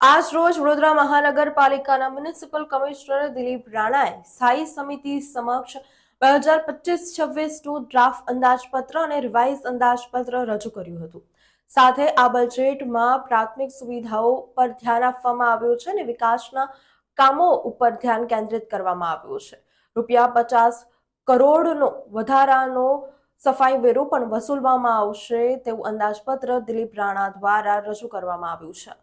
આજ રોજ વડોદરા મહાનગરપાલિકાના મ્યુનિસિપલ કમિશનર દિલીપ રાણાએ સ્થાયી સમિતિ સમક્ષ બે હજાર પચીસ છવ્વીસનું ડ્રાફ્ટ અંદાજપત્ર અને રિવાઇઝ અંદાજપત્ર રજૂ કર્યું હતું. સાથે આ બજેટમાં પ્રાથમિક સુવિધાઓ પર ધ્યાન આપવામાં આવ્યું છે અને વિકાસના કામો ઉપર ધ્યાન કેન્દ્રિત કરવામાં આવ્યું છે. રૂપિયા પચાસ કરોડનો વધારાનો સફાઈ વેરો પણ વસૂલવામાં આવશે તેવું અંદાજપત્ર દિલીપ રાણા દ્વારા રજૂ કરવામાં આવ્યું છે.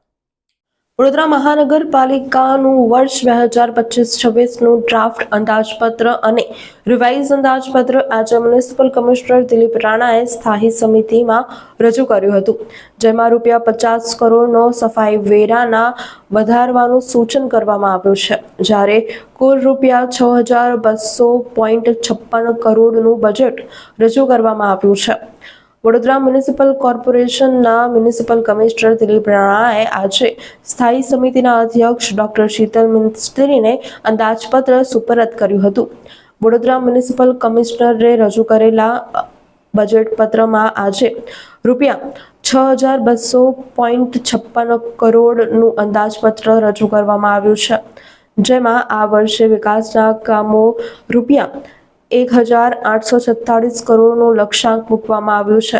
વડોદરા મહાનગરપાલિકાનું વર્ષ બે હજાર પચીસ છવ્વીસનું ડ્રાફ્ટ અંદાજપત્ર અને રિવાઇઝ અંદાજપત્ર આજે મ્યુનિસિપલ કમિશનર દિલીપ રાણાએ સ્થાયી સમિતિમાં રજૂ કર્યું હતું. જેમાં રૂપિયા પચાસ કરોડનો સફાઈ વેરાના વધારવાનું સૂચન કરવામાં આવ્યું છે. જ્યારે કુલ રૂપિયા છ હજાર બસો પોઈન્ટ છપ્પન કરોડનું બજેટ રજૂ કરવામાં આવ્યું છે. વડોદરા મ્યુનિસિપલ કોર્પોરેશનના મ્યુનિસિપલ કમિશનર દિલીપ રાણાએ આજે સ્થાયી સમિતિના અધ્યક્ષ ડોક્ટર શીતલ મિસ્ત્રીને અંદાજપત્ર સુપરત કર્યું હતું. વડોદરા મ્યુનિસિપલ કમિશનરે રજૂ કરેલા બજેટ પત્રમાં આજે રૂપિયા છ હજાર બસો પોઈન્ટ છપ્પન કરોડનું અંદાજપત્ર રજૂ કરવામાં આવ્યું છે. જેમાં આ વર્ષે વિકાસના કામો રૂપિયા એક હજાર આઠસો છત્તાળીસ કરોડનો લક્ષ્યાંક મૂકવામાં આવ્યો છે.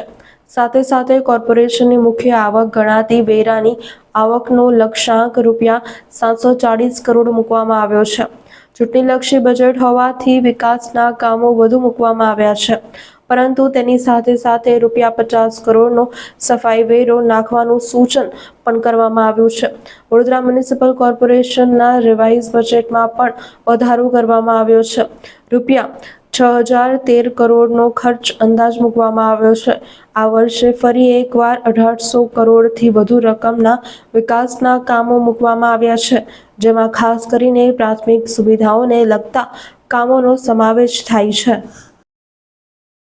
સાથે સાથે કોર્પોરેશનની મુખ્ય આવક ગણાતી વેરાની આવકનો લક્ષ્યાંક રૂપિયા સાતસો ચાળીસ કરોડ મૂકવામાં આવ્યો છે. ચૂંટણીલક્ષી બજેટ હોવાથી વિકાસના કામો વધુ મૂકવામાં આવ્યા છે. પરંતુ તેની સાથે સાથે રૂપિયા પચાસ કરોડનો સફાઈ વેરો નાખવાનું સૂચન પણ કરવામાં આવ્યું છે. વડોદરા મ્યુનિસિપલ કોર્પોરેશનના રિવાઇઝ બજેટમાં પણ વધારો કરવામાં આવ્યો છે. રૂપિયા છ હજાર તેર કરોડનો ખર્ચ અંદાજ મૂકવામાં આવ્યો છે. આ વર્ષે ફરી એકવાર અઢારસો કરોડથી વધુ રકમના વિકાસના કામો મૂકવામાં આવ્યા છે, જેમાં ખાસ કરીને પ્રાથમિક સુવિધાઓને લગતા કામોનો સમાવેશ થાય છે.